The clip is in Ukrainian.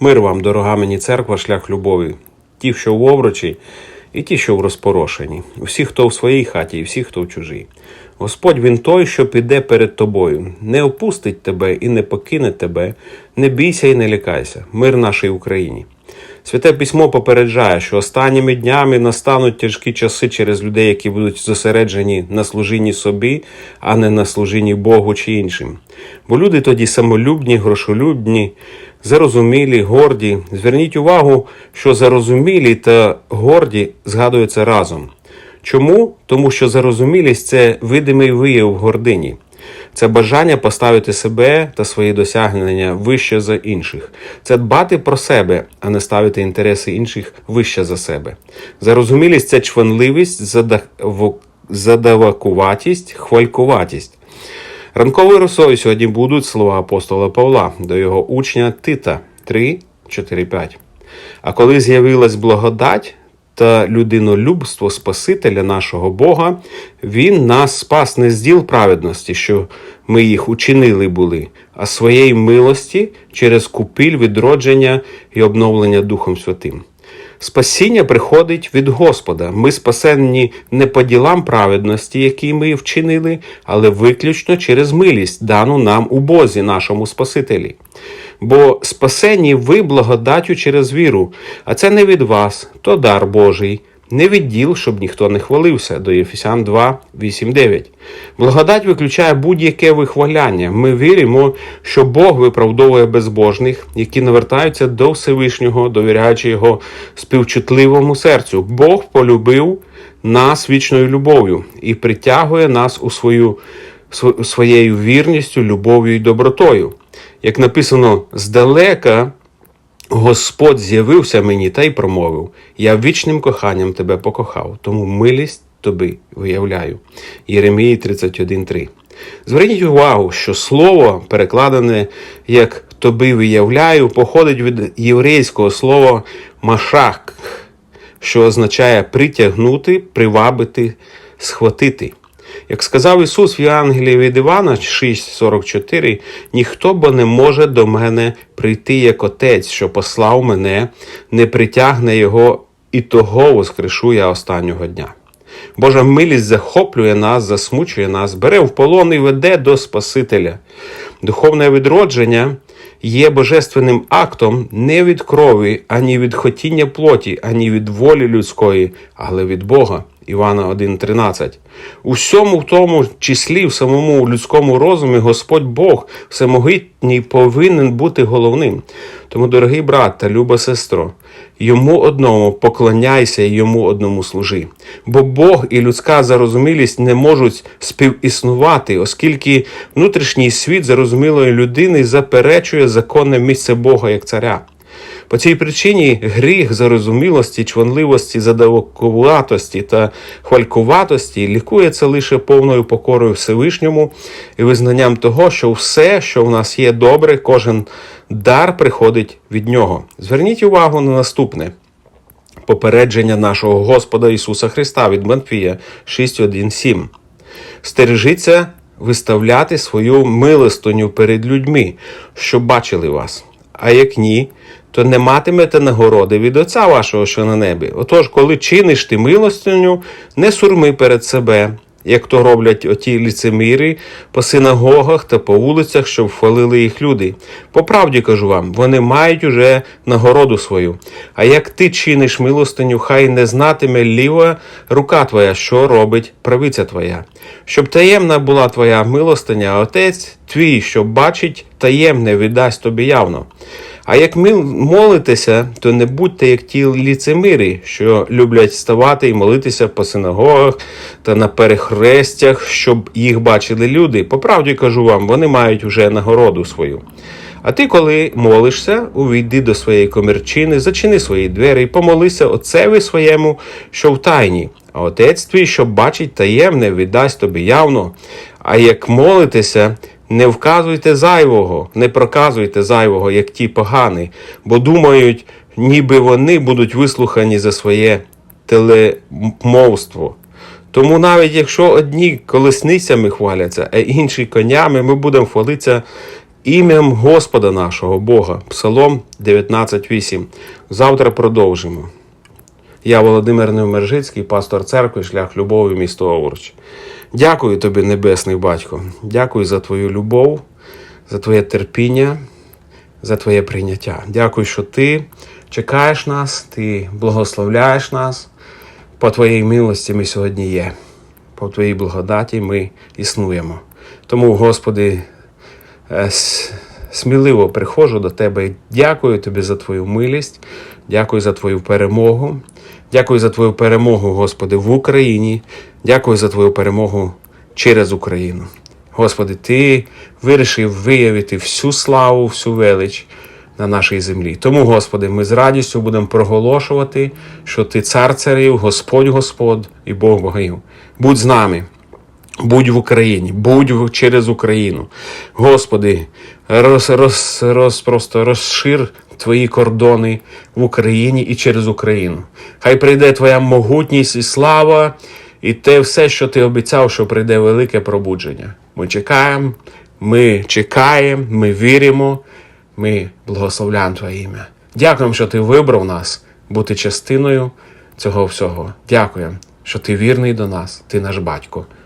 Мир вам, дорога мені церква, шлях любові, ті, що в оврочі, і ті, що в розпорошенні, всі, хто в своїй хаті, і всі, хто в чужій. Господь він той, що піде перед тобою, не опустить тебе і не покине тебе, не бійся і не лякайся. Мир нашій Україні. Святе письмо попереджає, що останніми днями настануть тяжкі часи через людей, які будуть зосереджені на служінні собі, а не на служінні Богу чи іншим. Бо люди тоді самолюбні, грошолюбні, зарозумілі, горді. Зверніть увагу, що зарозумілі та горді згадуються разом. Чому? Тому що зарозумілість це видимий вияв гордині. Це бажання поставити себе та свої досягнення вище за інших. Це дбати про себе, а не ставити інтереси інших вище за себе. Зарозумілість це чванливість, задавакуватість, хвалькуватість. Ранковою росою сьогодні будуть слова апостола Павла до його учня Тита 3, 4, 5. А коли з'явилась благодать та людинолюбство Спасителя нашого Бога, Він нас спас не з діл праведності, що ми їх учинили були, а своєї милості через купіль відродження і обновлення Духом Святим. Спасіння приходить від Господа. Ми спасені не по ділам праведності, які ми вчинили, але виключно через милість, дану нам у Бозі, нашому Спасителі. Бо спасені ви благодаттю через віру, а це не від вас, то дар Божий. Не від діл, щоб ніхто не хвалився, до Єфесян 2, 8, 9. Благодать виключає будь-яке вихваляння. Ми віримо, що Бог виправдовує безбожних, які навертаються до Всевишнього, довіряючи його співчутливому серцю. Бог полюбив нас вічною любов'ю і притягує нас у свою своєю вірністю, любов'ю і добротою. Як написано, здалека Господь з'явився мені та й промовив: Я вічним коханням тебе покохав, тому милість тобі виявляю. Єремії 31.3. Зверніть увагу, що слово, перекладене як тобі виявляю, походить від єврейського слова машак, що означає притягнути, привабити, схватити. Як сказав Ісус в Євангелії від Івана 6,44, ніхто бо не може до мене прийти як Отець, що послав мене, не притягне його, і того воскрешу я останнього дня. Божа милість захоплює нас, засмучує нас, бере в полон і веде до Спасителя. Духовне відродження є божественним актом не від крові, ані від хотіння плоті, ані від волі людської, але від Бога. Івана 1,13. У всьому в тому числі в самому людському розумі Господь Бог всемогутній повинен бути головним. Тому, дорогий брат та люба сестро, йому одному поклоняйся і йому одному служи. Бо Бог і людська зарозумілість не можуть співіснувати, оскільки внутрішній світ зарозумілої людини заперечує законне місце Бога як царя. По цій причині гріх зарозумілості, чванливості, задавакуватості та хвалькуватості лікується лише повною покорою Всевишньому і визнанням того, що все, що в нас є добре, кожен дар приходить від нього. Зверніть увагу на наступне. Попередження нашого Господа Ісуса Христа від Матфія 6.1.7. Стережіться виставляти свою милостиню перед людьми, щоб бачили вас. А як ні, то не матимете нагороди від Отця вашого, що на небі. Отож, коли чиниш ти милостиню, не сурми перед себе, як то роблять оті ліцеміри по синагогах та по вулицях, щоб хвалили їх люди. По правді кажу вам, вони мають уже нагороду свою. А як ти чиниш милостиню, хай не знатиме ліва рука твоя, що робить правиця твоя. Щоб таємна була твоя милостиня, а отець твій, що бачить таємне, віддасть тобі явно. А як ми молитеся, то не будьте як ті ліцемири, що люблять ставати і молитися по синагогах та на перехрестях, щоб їх бачили люди. По правді кажу вам, вони мають вже нагороду свою. А ти, коли молишся, увійди до своєї комірчини, зачини свої двері і помолися отцеві своєму, що в тайні. А отець твій, що бачить таємне, віддасть тобі явно. А як молитеся, не вказуйте зайвого, не проказуйте зайвого, як ті погані, бо думають, ніби вони будуть вислухані за своє телемовство. Тому навіть якщо одні колесницями хваляться, а інші конями, ми будемо хвалитися ім'ям Господа нашого Бога. Псалом 19.8. Завтра продовжимо. Я Володимир Невмержицький, пастор церкви, шлях любові, місто Овруч. Дякую тобі, Небесний Батько. Дякую за твою любов, за твоє терпіння, за твоє прийняття. Дякую, що ти чекаєш нас, ти благословляєш нас. По твоїй милості ми сьогодні є. По твоїй благодаті ми існуємо. Тому, Господи, е, сміливо приходжу до Тебе дякую Тобі за Твою милість, дякую за Твою перемогу. Дякую за Твою перемогу, Господи, в Україні. Дякую за Твою перемогу через Україну. Господи, Ти вирішив виявити всю славу, всю велич на нашій землі. Тому, Господи, ми з радістю будемо проголошувати, що Ти цар царів, Господь Господь і Бог богів. Будь з нами. Будь в Україні, будь через Україну. Господи, роз, роз, роз, просто розшир Твої кордони в Україні і через Україну. Хай прийде Твоя могутність і слава, і те все, що ти обіцяв, що прийде велике пробудження. Ми чекаємо, ми чекаємо, ми віримо, ми благословляємо Твоє ім'я. Дякуємо, що Ти вибрав нас бути частиною цього всього. Дякуємо, що Ти вірний до нас, Ти наш батько.